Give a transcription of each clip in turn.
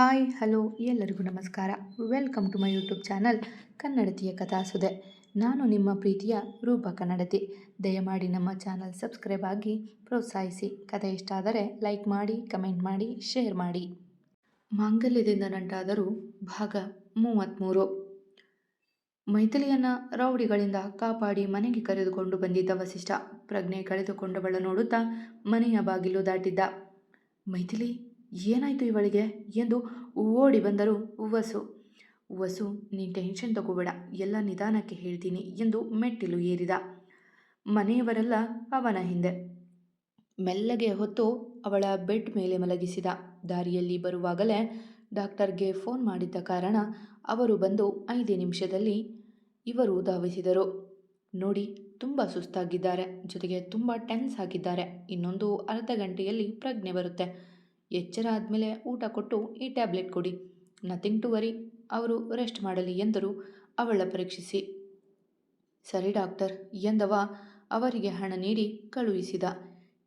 Hi, hello, ಎಲ್ಲರಿಗೂ ನಮಸ್ಕಾರ. Welcome to my YouTube channel ಕನ್ನಡತಿಯ ಕಥಾಸುದೆ ನಾನು ನಿಮ್ಮ ಪ್ರೀತಿಯ ರೂಪ ಕನ್ನಡತಿ. ದಯಮಾಡಿ ನಮ್ಮ ಚಾನಲ್ ಸಬ್ಸ್ಕ್ರೈಬ್ ಆಗಿ ಪ್ರೋತ್ಸಾಹಿಸಿ. ಕಥೆ ಇಷ್ಟ ಆದರೆ ಲೈಕ್ ಮಾಡಿ, ಕಮೆಂಟ್ ಮಾಡಿ, ಶೇರ್ ಮಾಡಿ. ಮಾಂಗಲ್ಯದಿಂದ ನಂಟಾದರೂ ಭಾಗ ಮೂವತ್ತ್ಮೂರು ಮೈಥಿಲಿಯನ್ನು ರೌಡಿಗಳಿಂದ ಕಾಪಾಡಿ ಮನೆಗೆ ಕರೆದುಕೊಂಡು ಬಂದಿದ್ದ ವಸಿಷ್ಠ ಪ್ರಜ್ಞೆ ಕಳೆದುಕೊಂಡವಳ ನೋಡುತ್ತಾ ಮನೆಯ ಬಾಗಿಲು ದಾಟಿದ್ದ. ಮೈಥಿಲಿ ಏನಾಯಿತು ಇವಳಿಗೆ ಎಂದು ಓಡಿ ಬಂದರು ವಸು ವಸು ನೀನು ಟೆನ್ಷನ್ ತಗೋಬೇಡ, ಎಲ್ಲ ನಿಧಾನಕ್ಕೆ ಹೇಳ್ತೀನಿ ಎಂದು ಮೆಟ್ಟಿಲು ಏರಿದ. ಮನೆಯವರೆಲ್ಲ ಅವನ ಹಿಂದೆ. ಮೆಲ್ಲಗೆ ಹೊತ್ತು ಅವಳ ಬೆಡ್ ಮೇಲೆ ಮಲಗಿಸಿದ. ದಾರಿಯಲ್ಲಿ ಬರುವಾಗಲೇ ಡಾಕ್ಟರ್ಗೆ ಫೋನ್ ಮಾಡಿದ್ದ ಕಾರಣ ಅವರು ಬಂದು ಐದೇ ನಿಮಿಷದಲ್ಲಿ ಇವರು ಧಾವಿಸಿದರು. ನೋಡಿ, ತುಂಬ ಸುಸ್ತಾಗಿದ್ದಾರೆ, ಜೊತೆಗೆ ತುಂಬ ಟೆನ್ಸ್ ಆಗಿದ್ದಾರೆ, ಇನ್ನೊಂದು ಅರ್ಧ ಗಂಟೆಯಲ್ಲಿ ಪ್ರಜ್ಞೆ ಬರುತ್ತೆ. ಎಚ್ಚರ ಆದಮೇಲೆ ಊಟ ಕೊಟ್ಟು ಈ ಟ್ಯಾಬ್ಲೆಟ್ ಕೊಡಿ. ನಥಿಂಗ್ ಟು ವರಿ, ಅವರು ರೆಸ್ಟ್ ಮಾಡಲಿ ಎಂದರು. ಅವಳ ಪರೀಕ್ಷಿಸಿ. ಸರಿ ಡಾಕ್ಟರ್ ಎಂದವ ಅವರಿಗೆ ಹಣ ನೀಡಿ ಕಳುಹಿಸಿದ.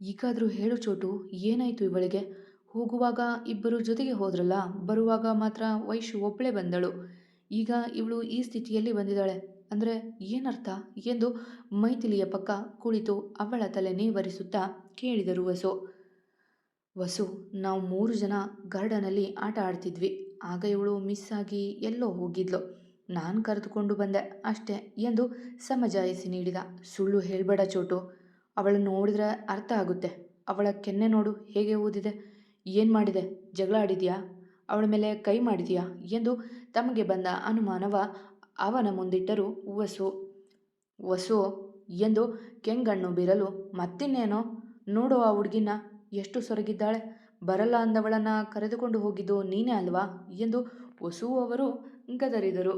ಈಗಾದರೂ ಹೇಳು ಚೋಟು, ಏನಾಯಿತು ಇವಳಿಗೆ? ಹೋಗುವಾಗ ಇಬ್ಬರು ಜೊತೆಗೆ ಹೋದ್ರಲ್ಲ, ಬರುವಾಗ ಮಾತ್ರ ವೈಶು ಒಬ್ಬಳೇ ಬಂದಳು. ಈಗ ಇವಳು ಈ ಸ್ಥಿತಿಯಲ್ಲಿ ಬಂದಿದ್ದಾಳೆ. ಅಂದರೆ ಏನರ್ಥ? ಎಂದು ಮೈಥಿಲಿಯ ಪಕ್ಕ ಕುಳಿತು ಅವಳ ತಲೆ ನೇವರಿಸುತ್ತಾ ಕೇಳಿದರು ವಸು. ವಸು, ನಾವು ಮೂರು ಜನ ಗಾರ್ಡನಲ್ಲಿ ಆಟ ಆಡ್ತಿದ್ವಿ. ಆಗ ಇವಳು ಮಿಸ್ ಆಗಿ ಎಲ್ಲೋ ಹೋಗಿದ್ಲು. ನಾನು ಕರೆದುಕೊಂಡು ಬಂದೆ. ಅಷ್ಟೇ ಎಂದು ಸಮಜಾಯಿಸಿ ನೀಡಿದ. ಸುಳ್ಳು ಹೇಳಬೇಡ ಚೋಟು. ಅವಳನ್ನು ನೋಡಿದ್ರೆ ಅರ್ಥ ಆಗುತ್ತೆ. ಅವಳ ಕೆನ್ನೆ ನೋಡು, ಹೇಗೆ ಓದಿದೆ? ಏನು ಮಾಡಿದೆ? ಜಗಳ ಆಡಿದೆಯಾ? ಅವಳ ಮೇಲೆ ಕೈ ಮಾಡಿದೆಯಾ? ಎಂದು ತಮಗೆ ಬಂದ ಅನುಮಾನವ ಅವನ ಮುಂದಿಟ್ಟರು ವಸು. ವಸು ಎಂದು ಕೆಂಗಣ್ಣು ಬೀರಲು ಮತ್ತಿನ್ನೇನೋ ನೋಡು ಆ ಹುಡುಗಿನ. ಎಷ್ಟು ಸೊರಗಿದ್ದಾಳೆ? ಬರಲ್ಲ ಅಂದವಳನ್ನು ಕರೆದುಕೊಂಡು ಹೋಗಿದ್ದು ನೀನೇ ಅಲ್ವಾ? ಎಂದು ವಸು ಅವರು ಗದರಿದರು.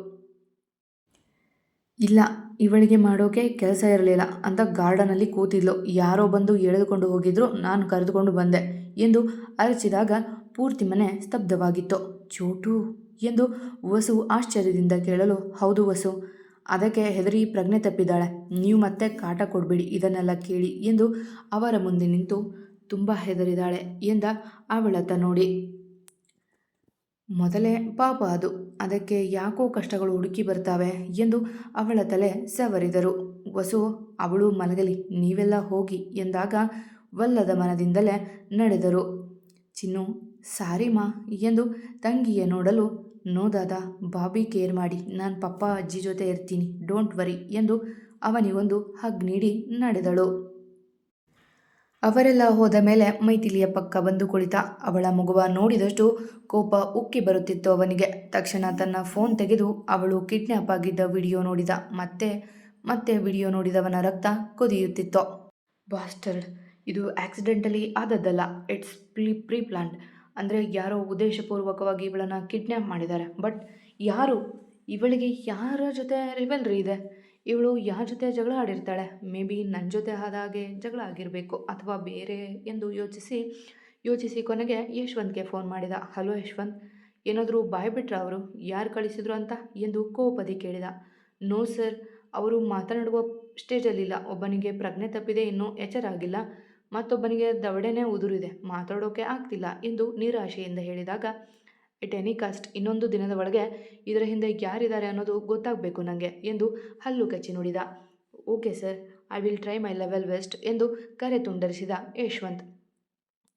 ಇಲ್ಲ, ಇವಳಿಗೆ ಮಾಡೋಕೆ ಕೆಲಸ ಇರಲಿಲ್ಲ ಅಂತ ಗಾರ್ಡನಲ್ಲಿ ಕೂತಿದ್ಲು. ಯಾರೋ ಬಂದು ಎಳೆದುಕೊಂಡು ಹೋಗಿದ್ರು, ನಾನು ಕರೆದುಕೊಂಡು ಬಂದೆ ಎಂದು ಅರಚಿದಾಗ ಪೂರ್ತಿ ಮನೆ ಸ್ತಬ್ಧವಾಗಿತ್ತು. ಚೋಟು ಎಂದು ವಸು ಆಶ್ಚರ್ಯದಿಂದ ಕೇಳಲು, ಹೌದು ವಸು, ಅದಕ್ಕೆ ಹೆದರಿ ಪ್ರಜ್ಞೆ ತಪ್ಪಿದ್ದಾಳೆ. ನೀವು ಮತ್ತೆ ಕಾಟ ಕೊಡಬೇಡಿ, ಇದನ್ನೆಲ್ಲ ಕೇಳಿ ಎಂದು ಅವರ ಮುಂದೆ ನಿಂತು ತುಂಬ ಹೆದರಿದಾಳೆ ಎಂದ ಅವಳತ್ತ ನೋಡಿ. ಮೊದಲೇ ಪಾಪ ಅದು, ಅದಕ್ಕೆ ಯಾಕೋ ಕಷ್ಟಗಳು ಹುಡುಕಿ ಬರ್ತಾವೆ ಎಂದು ಅವಳ ತಲೆ ಸವರಿದರು. ವಸು, ಅವಳು ಮಲಗಲಿ, ನೀವೆಲ್ಲ ಹೋಗಿ ಎಂದಾಗ ವಲ್ಲದ ಮನದಿಂದಲೇ ನಡೆದರು. ಚಿನ್ನು, ಸಾರಿ ಮಾ ಎಂದು ತಂಗಿಯ ನೋಡಲು, ನೋದಾದ, ಬಾಬಿ ಕೇರ್ ಮಾಡಿ, ನಾನು ಪಪ್ಪ ಅಜ್ಜಿ ಜೊತೆ ಇರ್ತೀನಿ, ಡೋಂಟ್ ವರಿ ಎಂದು ಅವನಿಗೊಂದು ಹಗ್ ನೀಡಿ ನಡೆದಳು. ಅವರೆಲ್ಲ ಹೋದ ಮೇಲೆ ಮೈಥಿಲಿಯ ಪಕ್ಕ ಬಂದು ಕುಳಿತ. ಅವಳ ಮಗುವ ನೋಡಿದಷ್ಟು ಕೋಪ ಉಕ್ಕಿ ಬರುತ್ತಿತ್ತು ಅವನಿಗೆ. ತಕ್ಷಣ ತನ್ನ ಫೋನ್ ತೆಗೆದು ಅವಳು ಕಿಡ್ನ್ಯಾಪ್ ಆಗಿದ್ದ ವಿಡಿಯೋ ನೋಡಿದ. ಮತ್ತೆ ಮತ್ತೆ ವಿಡಿಯೋ ನೋಡಿದವನ ರಕ್ತ ಕುದಿಯುತ್ತಿತ್ತು. ಬಾಸ್ಟರ್ಡ್, ಇದು ಆಕ್ಸಿಡೆಂಟಲಿ ಆದದ್ದಲ್ಲ. ಇಟ್ಸ್ ಪ್ರೀ ಪ್ರೀ ಪ್ಲಾನ್ಡ್ ಅಂದರೆ ಯಾರೋ ಉದ್ದೇಶಪೂರ್ವಕವಾಗಿ ಇವಳನ್ನು ಕಿಡ್ನ್ಯಾಪ್ ಮಾಡಿದ್ದಾರೆ. ಬಟ್ ಯಾರು? ಇವಳಿಗೆ ಯಾರ ಜೊತೆ ರಿವೆಲ್ರಿ ಇದೆ? ಇವಳು ಯಾರ ಜೊತೆ ಜಗಳ ಆಡಿರ್ತಾಳೆ? ಮೇ ಬಿ ನನ್ನ ಜೊತೆ ಆದಾಗೆ ಜಗಳ ಆಗಿರಬೇಕು ಅಥವಾ ಬೇರೆ ಎಂದು ಯೋಚಿಸಿ ಯೋಚಿಸಿ ಕೊನೆಗೆ ಯಶ್ವಂತ್ಗೆ ಫೋನ್ ಮಾಡಿದ. ಹಲೋ ಯಶ್ವಂತ್, ಏನಾದರೂ ಬಾಯ್ ಬಿಟ್ರ ಅವರು? ಯಾರು ಕಳಿಸಿದ್ರು ಅಂತ? ಎಂದು ಕೋಪದಿ ಕೇಳಿದ. ನೋ ಸರ್ ಅವರು ಮಾತನಾಡುವ ಸ್ಟೇಜಲ್ಲಿಲ್ಲ ಒಬ್ಬನಿಗೆ ಪ್ರಜ್ಞೆ ತಪ್ಪಿದೆ, ಇನ್ನೂ ಎಚ್ಚರ ಆಗಿಲ್ಲ ಮತ್ತೊಬ್ಬನಿಗೆ ದವಡೆನೇ ಉದುರಿದೆ. ಮಾತಾಡೋಕೆ ಆಗ್ತಿಲ್ಲ ಎಂದು ನಿರಾಶೆಯಿಂದ ಹೇಳಿದಾಗ ಇಟ್ ಎನಿ ಕಾಸ್ಟ್ ಇನ್ನೊಂದು ದಿನದ ಒಳಗೆ ಇದರ ಹಿಂದೆ ಯಾರಿದ್ದಾರೆ ಅನ್ನೋದು ಗೊತ್ತಾಗಬೇಕು ನನಗೆ ಎಂದು ಹಲ್ಲು ಕಚ್ಚಿ ನುಡಿದ. Okay sir I will try my level best ಎಂದು ಕರೆ ತುಂಡರಿಸಿದ ಯಶವಂತ್.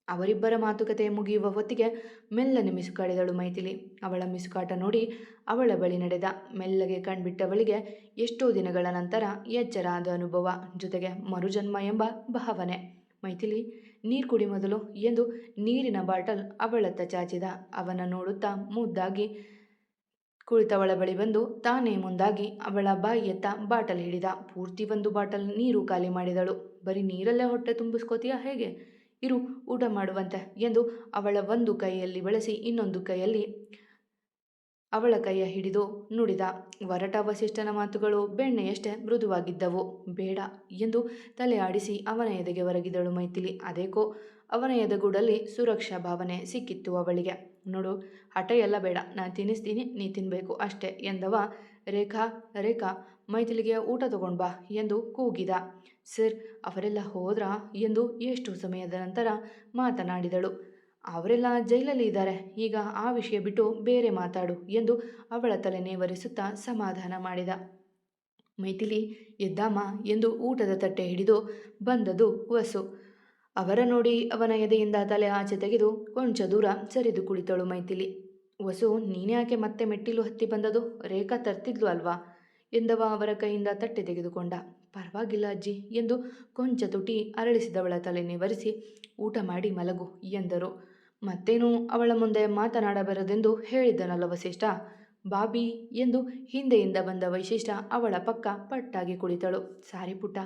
ಅವರಿಬ್ಬರ ಮಾತುಕತೆ ಮುಗಿಯುವ ಹೊತ್ತಿಗೆ ಮೆಲ್ಲನೆ ಮಿಸುಕಾಡಿದಳು ಮೈಥಿಲಿ. ಅವಳ ಮಿಸುಕಾಟ ನೋಡಿ ಅವಳ ಬಳಿ ನಡೆದ. ಮೆಲ್ಲಗೆ ಕಣ್ಬಿಟ್ಟವಳಿಗೆ ಎಷ್ಟೋ ದಿನಗಳ ನಂತರ ಎಚ್ಚರ ಅನುಭವ. ಜೊತೆಗೆ ಮರುಜನ್ಮ ಎಂಬ ಭಾವನೆ. ಮೈಥಿಲಿ, ನೀರು ಕುಡಿ ಮೊದಲು ಎಂದು ನೀರಿನ ಬಾಟಲ್ ಅವಳತ್ತ ಚಾಚಿದ. ಅವನ ನೋಡುತ್ತಾ ಮುದ್ದಾಗಿ ಕುಳಿತವಳ ಬಳಿ ಬಂದು ತಾನೇ ಮುಂದಾಗಿ ಅವಳ ಬಾಯಿಯತ್ತ ಬಾಟಲ್ ಹಿಡಿದ. ಪೂರ್ತಿ ಒಂದು ಬಾಟಲ್ ನೀರು ಖಾಲಿ ಮಾಡಿದಳು. ಬರೀ ನೀರಲ್ಲೇ ಹೊಟ್ಟೆ ತುಂಬಿಸ್ಕೋತೀಯ ಹೇಗೆ? ಇರು, ಊಟ ಮಾಡುವಂತೆ ಎಂದು ಅವಳ ಒಂದು ಕೈಯಲ್ಲಿ ಬಳಸಿ ಇನ್ನೊಂದು ಕೈಯಲ್ಲಿ ಅವಳ ಕೈಯ ಹಿಡಿದು ನುಡಿದ ವರಟ ವಸಿಷ್ಠನ ಮಾತುಗಳು ಬೆಣ್ಣೆಯಷ್ಟೇ ಮೃದುವಾಗಿದ್ದವು. ಬೇಡ ಎಂದು ತಲೆ ಆಡಿಸಿ ಅವನ ಎದೆಗೆ ಒರಗಿದಳು ಮೈಥಿಲಿ. ಅದೇಕೋ ಅವನ ಎದೆಗೂಡಲ್ಲಿ ಸುರಕ್ಷಾ ಭಾವನೆ ಸಿಕ್ಕಿತ್ತು ಅವಳಿಗೆ. ನೋಡು ಹಠ ಎಲ್ಲ ಬೇಡ. ನಾನು ತಿನ್ನಿಸ್ತೀನಿ, ನೀ ತಿನ್ನಬೇಕು ಅಷ್ಟೇ ಎಂದವ ರೇಖಾ ರೇಖಾ, ಮೈಥಿಲಿಗೆ ಊಟ ತಗೊಂಡು ಬಾ ಎಂದು ಕೂಗಿದ. ಸರ್, ಅವರೆಲ್ಲ ಹೋದ್ರಾ ಎಂದು ಎಷ್ಟು ಸಮಯದ ನಂತರ ಮಾತನಾಡಿದಳು. ಅವರೆಲ್ಲ ಜೈಲಲ್ಲಿ ಇದ್ದಾರೆ. ಈಗ ಆ ವಿಷಯ ಬಿಟ್ಟು ಬೇರೆ ಮಾತಾಡು ಎಂದು ಅವಳ ತಲೆ ನೇವರಿಸುತ್ತಾ ಸಮಾಧಾನ ಮಾಡಿದ. ಮೈಥಿಲಿ ಎದ್ದಾಮ ಎಂದು ಊಟದ ತಟ್ಟೆ ಹಿಡಿದು ಬಂದದು ವಸು ಅವರ ನೋಡಿ ಅವನ ಎದೆಯಿಂದ ತಲೆ ಆಚೆ ತೆಗೆದು ಕೊಂಚ ದೂರ ಸರಿದು ಕುಳಿತಳು ಮೈಥಿಲಿ. ವಸು ನೀನ್ಯಾಕೆ ಮತ್ತೆ ಮೆಟ್ಟಿಲು ಹತ್ತಿ ಬಂದದು? ರೇಖಾ ತರ್ತಿದ್ಲು ಅಲ್ವಾ? ಎಂದವ ಅವರ ಕೈಯಿಂದ ತಟ್ಟೆ ತೆಗೆದುಕೊಂಡ. ಪರವಾಗಿಲ್ಲ ಅಜ್ಜಿ ಎಂದು ಕೊಂಚ ತುಟಿ ಅರಳಿಸಿದವಳ ತಲೆ ನಿವರಿಸಿ, ಊಟ ಮಾಡಿ ಮಲಗು ಎಂದರು. ಮತ್ತೇನು? ಅವಳ ಮುಂದೆ ಮಾತನಾಡಬಾರದೆಂದು ಹೇಳಿದ್ದನಲ್ಲ ವಸಿಷ್ಠ ಬಾಬಿ ಎಂದು ಹಿಂದೆಯಿಂದ ಬಂದ ವೈಶಿಷ್ಟ್ಯ ಅವಳ ಪಕ್ಕ ಪಟ್ಟಾಗಿ ಕುಳಿತಳು. ಸಾರಿ ಪುಟ್ಟ,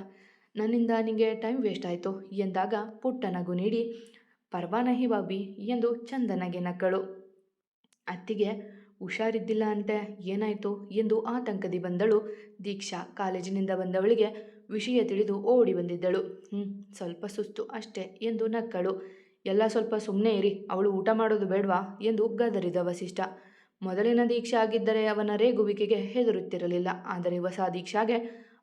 ನನ್ನಿಂದ ನಿಂಗೆ ಟೈಮ್ ವೇಸ್ಟ್ ಆಯಿತು ಎಂದಾಗ ಪುಟ್ಟ ನಗು ನೀಡಿ, ಪರ್ವಾನಹಿ ಬಾಬಿ ಎಂದು ಚಂದನಗೆ ನಕ್ಕಳು. ಅತ್ತಿಗೆ, ಹುಷಾರಿದ್ದಿಲ್ಲ ಅಂತೆ, ಏನಾಯಿತು ಎಂದು ಆತಂಕದಿ ಬಂದಳು. ದೀಕ್ಷಾ ಕಾಲೇಜಿನಿಂದ ಬಂದವಳಿಗೆ ವಿಷಯ ತಿಳಿದು ಓಡಿ ಬಂದಿದ್ದಳು. ಹ್ಞೂ ಸ್ವಲ್ಪ ಸುಸ್ತು ಅಷ್ಟೇ ಎಂದು ನಕ್ಕಳು. ಎಲ್ಲ ಸ್ವಲ್ಪ ಸುಮ್ಮನೆ ಇರಿ, ಅವಳು ಊಟ ಮಾಡೋದು ಬೇಡವಾ? ಎಂದು ಗದರಿದ ವಸಿಷ್ಠ. ಮೊದಲಿನ ದೀಕ್ಷೆ ಆಗಿದ್ದರೆ ಅವನ ರೇಗುವಿಕೆಗೆ ಹೆದರುತ್ತಿರಲಿಲ್ಲ. ಆದರೆ ಹೊಸ ದೀಕ್ಷಾಗೆ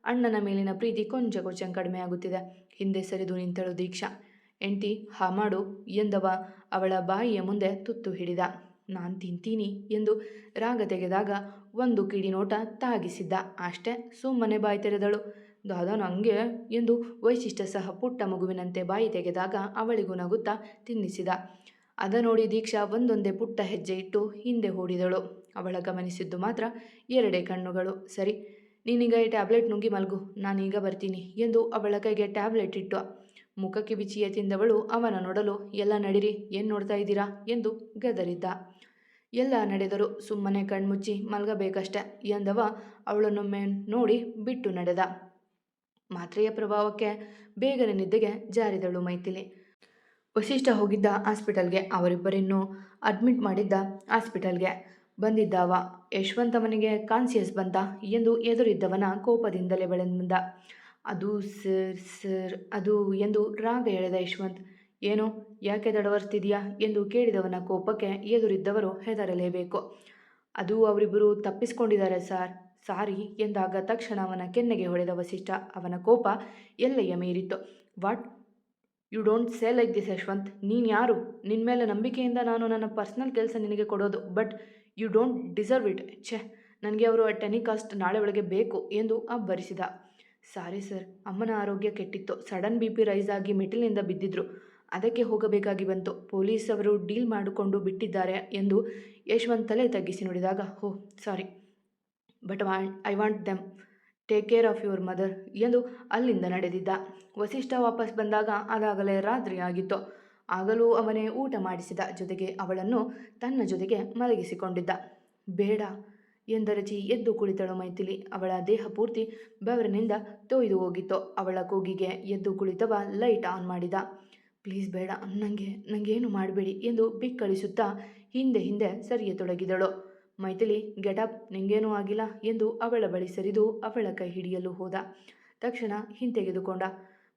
ಅಣ್ಣನ ಮೇಲಿನ ಪ್ರೀತಿ ಕೊಂಚ ಕೊಂಚ ಕಡಿಮೆಯಾಗುತ್ತಿದೆ ಹಿಂದೆ ಸರಿದು ನಿಂತಳು ದೀಕ್ಷಾ. ಎಂಟಿ, ಹಾ ಮಾಡು ಎಂದವ ಅವಳ ಬಾಯಿಯ ಮುಂದೆ ತುತ್ತು ಹಿಡಿದ. ನಾನು ತಿಂತೀನಿ ಎಂದು ರಾಗ ತೆಗೆದಾಗ ಒಂದು ಕಿಡಿ ನೋಟ ತಾಗಿಸಿದ್ದ. ಅಷ್ಟೇ ಸುಮ್ಮನೆ ಬಾಯಿ ತೆರೆದಳು ದಾದಾ ನಂಗೆ ಎಂದು ವೈಶಿಷ್ಟ್ಯ ಸಹ ಪುಟ್ಟ ಮಗುವಿನಂತೆ ಬಾಯಿ ತೆಗೆದಾಗ ಅವಳಿಗೂ ನಗುತ್ತಾ ತಿನ್ನಿಸಿದ. ಅದ ನೋಡಿ ದೀಕ್ಷಾ ಒಂದೊಂದೇ ಪುಟ್ಟ ಹೆಜ್ಜೆ ಇಟ್ಟು ಹಿಂದೆ ಓಡಿದಳು ಅವಳ ಗಮನಿಸಿದ್ದು ಮಾತ್ರ ಎರಡೇ ಕಣ್ಣುಗಳು. ಸರಿ, ನೀನೀಗ ಈ ಟ್ಯಾಬ್ಲೆಟ್ ನುಂಗಿ ಮಲಗು, ನಾನೀಗ ಬರ್ತೀನಿ ಎಂದು ಅವಳ ಕೈಗೆ ಟ್ಯಾಬ್ಲೆಟ್ ಇಟ್ಟು ಮುಖಕ್ಕೆ ಬಿಚಿಯ ತಿಂದವಳು ಅವನ ನೋಡಲು, ಎಲ್ಲ ನಡಿರಿ, ಏನು ನೋಡ್ತಾ ಇದ್ದೀರಾ? ಎಂದು ಗದರಿದ್ದ. ಎಲ್ಲ ನಡೆದರು ಸುಮ್ಮನೆ ಕಣ್ಮುಚ್ಚಿ ಮಲಗಬೇಕಷ್ಟೆ ಎಂದವ ಅವಳನ್ನೊಮ್ಮೆ ನೋಡಿ ಬಿಟ್ಟು ನಡೆದ. ಮಾತ್ರೆಯ ಪ್ರಭಾವಕ್ಕೆ ಬೇಗನೆ ನಿದ್ದೆಗೆ ಜಾರಿದಳು ಮೈಥಿಲಿ. ವಶಿಷ್ಠ ಹೋಗಿದ್ದ ಆಸ್ಪಿಟಲ್ಗೆ ಅವರಿಬ್ಬರನ್ನು ಅಡ್ಮಿಟ್ ಮಾಡಿದ್ದ ಆಸ್ಪಿಟಲ್ಗೆ ಬಂದಿದ್ದಾವ ಯಶವಂತ ಅವನಿಗೆ ಕಾನ್ಸಿಯಸ್ ಬಂತ ಎಂದು ಎದುರಿದ್ದವನ ಕೋಪದಿಂದಲೇ ಬಂದ ಅದು ಸರ್ ಸರ್, ಅದು ಎಂದು ರಾಗ ಎಳೆದ ಯಶವಂತ್. ಏನು, ಯಾಕೆ ದಡವರ್ತಿದೆಯಾ ಎಂದು ಕೇಳಿದವನ ಕೋಪಕ್ಕೆ ಎದುರಿದ್ದವರು ಹೆದರಲೇಬೇಕು. ಅದು ಅವರಿಬ್ಬರು ತಪ್ಪಿಸ್ಕೊಂಡಿದ್ದಾರೆ, ಸರ್. ಸಾರಿ ಎಂದಾಗ ತಕ್ಷಣ ಅವನ ಕೆನ್ನೆಗೆ ಹೊಡೆದ ವಸಿಷ್ಠ. ಅವನ ಕೋಪ ಎಲ್ಲೆಯ ಮೀರಿತ್ತು what? You don't say like this Yashwant. ನೀನು ಯಾರು? ನಿನ್ನ ಮೇಲೆ ನಂಬಿಕೆಯಿಂದ ನಾನು ನನ್ನ ಪರ್ಸ್ನಲ್ ಕೆಲಸ ನಿನಗೆ ಕೊಡೋದು. But you don't deserve it. ಛೆ, ನನಗೆ ಅವರು ಟೆನಿಕಾಸ್ಟ್ ನಾಳೆ ಒಳಗೆ ಬೇಕು ಎಂದು ಅಬ್ಬರಿಸಿದ. ಸಾರಿ ಸರ್, ಅಮ್ಮನ ಆರೋಗ್ಯ ಕೆಟ್ಟಿತ್ತು. ಸಡನ್ ಬಿ ಪಿ ರೈಸ್ ಆಗಿ ಮೆಟ್ಟಿಲಿನಿಂದ ಬಿದ್ದಿದ್ರು. ಅದಕ್ಕೆ ಹೋಗಬೇಕಾಗಿ ಬಂತು. ಪೊಲೀಸ್ ಅವರು ಡೀಲ್ ಮಾಡಿಕೊಂಡು ಬಿಟ್ಟಿದ್ದಾರೆ ಎಂದು ಯಶವಂತ್ ತಲೆ ತಗ್ಗಿಸಿ ನೋಡಿದಾಗ, ಹೋ, sorry. But I want them take care of your mother ಎಂದು ಅಲ್ಲಿಂದ ನಡೆದಿದ್ದ. ವಸಿಷ್ಠ ವಾಪಸ್ ಬಂದಾಗ ಅದಾಗಲೇ ರಾತ್ರಿ ಆಗಿತ್ತು. ಆಗಲೂ ಅವನೇ ಊಟ ಮಾಡಿಸಿದ ಜೊತೆಗೆ ಅವಳನ್ನು ತನ್ನ ಜೊತೆಗೆ ಮಲಗಿಸಿಕೊಂಡಿದ್ದ. ಬೇಡ ಎಂದರಚಿ ಎದ್ದು ಕುಳಿತಳು ಮೈಥಿಲಿ. ಅವಳ ದೇಹ ಪೂರ್ತಿ ಬೆವರಿನಿಂದ ತೊಯ್ದು ಹೋಗಿತ್ತು. ಅವಳ ಕೂಗಿಗೆ ಎದ್ದು ಕುಳಿತವ ಲೈಟ್ ಆನ್ ಮಾಡಿದ. ಪ್ಲೀಸ್ ಬೇಡ ನನಗೆ ನನಗೇನು ಮಾಡಬೇಡಿ ಎಂದು ಬಿಕ್ಕಳಿಸುತ್ತಾ ಹಿಂದೆ ಹಿಂದೆ ಸರಿಯತೊಡಗಿದಳು. ಮೈಥಿಲಿ ಗೆಟಪ್ ನಿಂಗೇನೂ ಆಗಿಲ್ಲ ಎಂದು ಅವಳ ಬಳಿ ಸರಿದು ಅವಳ ಕೈ ಹಿಡಿಯಲು ಹೋದ. ತಕ್ಷಣ ಹಿಂತೆಗೆದುಕೊಂಡ.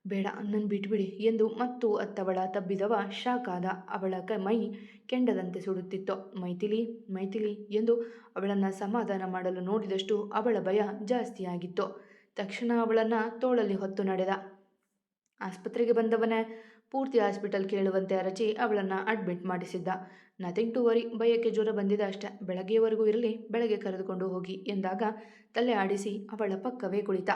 ಬೇಡ ನನ್ನ ಬಿಟ್ಬಿಡಿ ಎಂದು ಮತ್ತು ಅತ್ತವಳ ತಬ್ಬಿದವ ಶಾಕಾದ ಅವಳ ಕೈ, ಮೈ ಕೆಂಡದಂತೆ ಸುಡುತ್ತಿತ್ತು. ಮೈಥಿಲಿ ಮೈಥಿಲಿ ಎಂದು ಅವಳನ್ನು ಸಮಾಧಾನ ಮಾಡಲು ನೋಡಿದಷ್ಟು ಅವಳ ಭಯ ಜಾಸ್ತಿಯಾಗಿತ್ತು. ತಕ್ಷಣ ಅವಳನ್ನು ತೋಳಲ್ಲಿ ಹೊತ್ತು ನಡೆದ. ಆಸ್ಪತ್ರೆಗೆ ಬಂದವನೇ, ಪೂರ್ತಿ ಹಾಸ್ಪಿಟಲ್ ಕೇಳುವಂತೆ ಅರಚಿ ಅವಳನ್ನು ಅಡ್ಮಿಟ್ ಮಾಡಿಸಿದ್ದ. ನಥಿಂಗ್ ಟು ವರಿ ಭಯಕ್ಕೆ ಜ್ವರ ಬಂದಿದೆ ಅಷ್ಟೆ. ಬೆಳಗ್ಗೆವರೆಗೂ ಇರಲಿ, ಬೆಳಗ್ಗೆ ಕರೆದುಕೊಂಡು ಹೋಗಿ ಎಂದಾಗ ತಲೆ ಆಡಿಸಿ ಅವಳ ಪಕ್ಕವೇ ಕುಳಿತ.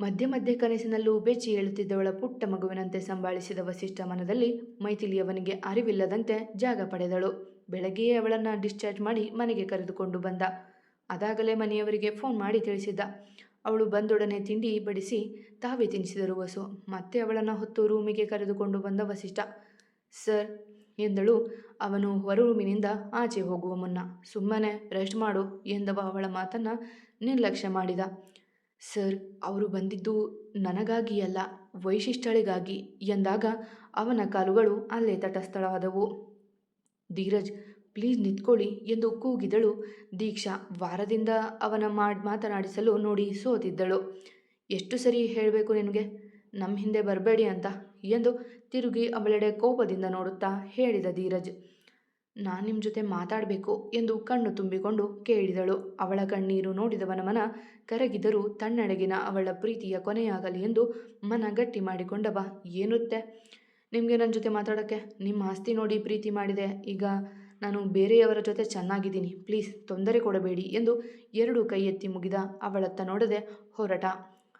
ಮಧ್ಯೆ ಮಧ್ಯೆ ಕನಸಿನಲ್ಲೂ ಬೆಚ್ಚಿ ಹೇಳುತ್ತಿದ್ದವಳ ಪುಟ್ಟ ಮಗುವಿನಂತೆ ಸಂಭಾಳಿಸಿದ ವಸಿಷ್ಠ ಮನದಲ್ಲಿ ಮೈಥಿಲಿಯವನಿಗೆ ಅರಿವಿಲ್ಲದಂತೆ ಜಾಗ ಪಡೆದಳು. ಬೆಳಗ್ಗೆಯೇ ಅವಳನ್ನು ಡಿಸ್ಚಾರ್ಜ್ ಮಾಡಿ ಮನೆಗೆ ಕರೆದುಕೊಂಡು ಬಂದ. ಅದಾಗಲೇ ಮನೆಯವರಿಗೆ ಫೋನ್ ಮಾಡಿ ತಿಳಿಸಿದ್ದ ಅವಳು ಬಂದೊಡನೆ ತಿಂಡಿ ಬಡಿಸಿ ತಾವೇ ತಿನ್ನಿಸಿದರು ವಸು. ಮತ್ತೆ ಅವಳನ್ನು ಹೊತ್ತು ರೂಮಿಗೆ ಕರೆದುಕೊಂಡು ಬಂದ ವಸಿಷ್ಠ ಸರ್ ಎಂದಳು. ಅವನು ಹೊರರೂಮಿನಿಂದ ಆಚೆ ಹೋಗುವ ಮುನ್ನ, ಸುಮ್ಮನೆ ರೆಸ್ಟ್ ಮಾಡು ಎಂದವ ಅವಳ ಮಾತನ್ನು ನಿರ್ಲಕ್ಷ್ಯ ಮಾಡಿದ. ಸರ್ ಅವರು ಬಂದಿದ್ದು ನನಗಾಗಿ ಅಲ್ಲ ಎಂದಾಗ ಅವನ ಕಾಲುಗಳು ಅಲ್ಲೇ ತಟಸ್ಥಳವಾದವು ಧೀರಜ್ ಪ್ಲೀಸ್ ನಿಂತ್ಕೊಳ್ಳಿ ಎಂದು ಕೂಗಿದಳು. ದೀಕ್ಷಾ ವಾರದಿಂದ ಅವನ ಮಾಡ್ ಮಾತನಾಡಿಸಲು ನೋಡಿ ಸೋತಿದ್ದಳು. ಎಷ್ಟು ಸರಿ ಹೇಳಬೇಕು ನಿನಗೆ? ನಮ್ಮ ಹಿಂದೆ ಬರಬೇಡಿ ಅಂತ ಎಂದು ತಿರುಗಿ ಅವಳೆಡೆ ಕೋಪದಿಂದ ನೋಡುತ್ತಾ ಹೇಳಿದ ಧೀರಜ್, ನಾನು ನಿಮ್ಮ ಜೊತೆ ಮಾತಾಡಬೇಕು ಎಂದು ಕಣ್ಣು ತುಂಬಿಕೊಂಡು ಕೇಳಿದಳು. ಅವಳ ಕಣ್ಣೀರು ನೋಡಿದವನ ಮನ ಕರಗಿದರೂ ತನ್ನಡೆಗಿನ ಅವಳ ಪ್ರೀತಿಯ ಕೊನೆಯಾಗಲಿ ಎಂದು ಮನ ಗಟ್ಟಿ ಮಾಡಿಕೊಂಡವ ಏನುತ್ತೆ? ನಿಮಗೆ ನನ್ನ ಜೊತೆ ಮಾತಾಡೋಕ್ಕೆ? ನಿಮ್ಮ ಆಸ್ತಿ ನೋಡಿ ಪ್ರೀತಿ ಮಾಡಿದೆ. ಈಗ ನಾನು ಬೇರೆಯವರ ಜೊತೆ ಚೆನ್ನಾಗಿದ್ದೀನಿ. ಪ್ಲೀಸ್, ತೊಂದರೆ ಕೊಡಬೇಡಿ ಎಂದು ಎರಡು ಕೈ ಎತ್ತಿ ಮುಗಿದ ಅವಳತ್ತ ನೋಡದೆ ಹೊರಟ.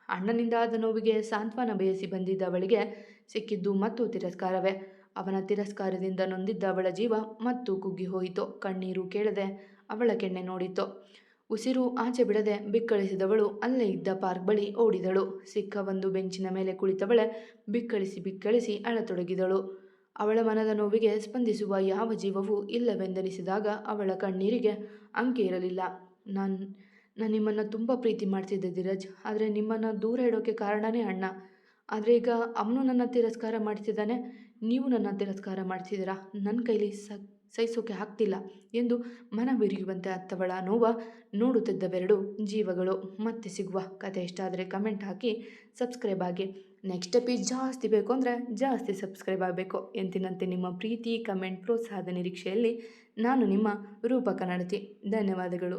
ಅಣ್ಣನಿಂದ ಆದ ನೋವಿಗೆ ಸಾಂತ್ವನ ಬಯಸಿ ಬಂದಿದ್ದ ಅವಳಿಗೆ ಸಿಕ್ಕಿದ್ದು ಮತ್ತು ತಿರಸ್ಕಾರವೇ. ಅವನ ತಿರಸ್ಕಾರದಿಂದ ನೊಂದಿದ್ದ ಅವಳ ಜೀವ ಮತ್ತು ಕುಗ್ಗಿ ಹೋಯಿತು. ಕಣ್ಣೀರು ಕೇಳದೆ ಅವಳ ಕೆಣ್ಣೆ ನೋಡಿತು ಉಸಿರು ಆಚೆ ಬಿಡದೆ ಬಿಕ್ಕಳಿಸಿದವಳು ಅಲ್ಲೇ ಇದ್ದ ಪಾರ್ಕ್ ಬಳಿ ಓಡಿದಳು. ಸಿಕ್ಕ ಒಂದು ಬೆಂಚಿನ ಮೇಲೆ ಕುಳಿತವಳೆ ಬಿಕ್ಕಳಿಸಿ ಬಿಕ್ಕಳಿಸಿ ಅಳತೊಡಗಿದಳು. ಅವಳ ಮನದ ನೋವಿಗೆ ಸ್ಪಂದಿಸುವ ಯಾವ ಜೀವವೂ ಇಲ್ಲವೆಂದೆನಿಸಿದಾಗ ಅವಳ ಕಣ್ಣೀರಿಗೆ ಅಂಕೆ ಇರಲಿಲ್ಲ. ನಾನು ನಾನು ನಿಮ್ಮನ್ನು ತುಂಬ ಪ್ರೀತಿ ಮಾಡ್ತಿದ್ದೆ ಧೀರಜ್. ಆದರೆ ನಿಮ್ಮನ್ನು ದೂರ ಇಡೋಕ್ಕೆ ಕಾರಣನೇ ಅಣ್ಣ. ಆದರೆ ಈಗ ಅವನು ನನ್ನ ತಿರಸ್ಕಾರ ಮಾಡ್ತಿದ್ದಾನೆ, ನೀವು ನನ್ನ ತಿರಸ್ಕಾರ ಮಾಡ್ತಿದ್ದೀರಾ? ನನ್ನ ಕೈಲಿ ಸಹಿಸೋಕೆ ಆಗ್ತಿಲ್ಲ ಎಂದು ಮನ ಬಿರಿಯುವಂತೆ ಅತ್ತವಳ ನೋವ ನೋಡುತ್ತಿದ್ದವೆರಡು ಜೀವಗಳು. ಮತ್ತೆ ಸಿಗುವ ಕತೆ ಇಷ್ಟ ಆದರೆ ಕಮೆಂಟ್ ಹಾಕಿ ಸಬ್ಸ್ಕ್ರೈಬ್ ಆಗಿ. ನೆಕ್ಸ್ಟ್ ಎಪಿ ಜಾಸ್ತಿ ಬೇಕು ಅಂದರೆ ಜಾಸ್ತಿ ಸಬ್ಸ್ಕ್ರೈಬ್ ಆಗಬೇಕು. ಎಂತಿನಂತೆ ನಿಮ್ಮ ಪ್ರೀತಿ ಕಮೆಂಟ್ ಪ್ರೋತ್ಸಾಹದ ನಿರೀಕ್ಷೆಯಲ್ಲಿ ನಾನು ನಿಮ್ಮ ರೂಪಕ ಕನ್ನಡತಿ ಧನ್ಯವಾದಗಳು.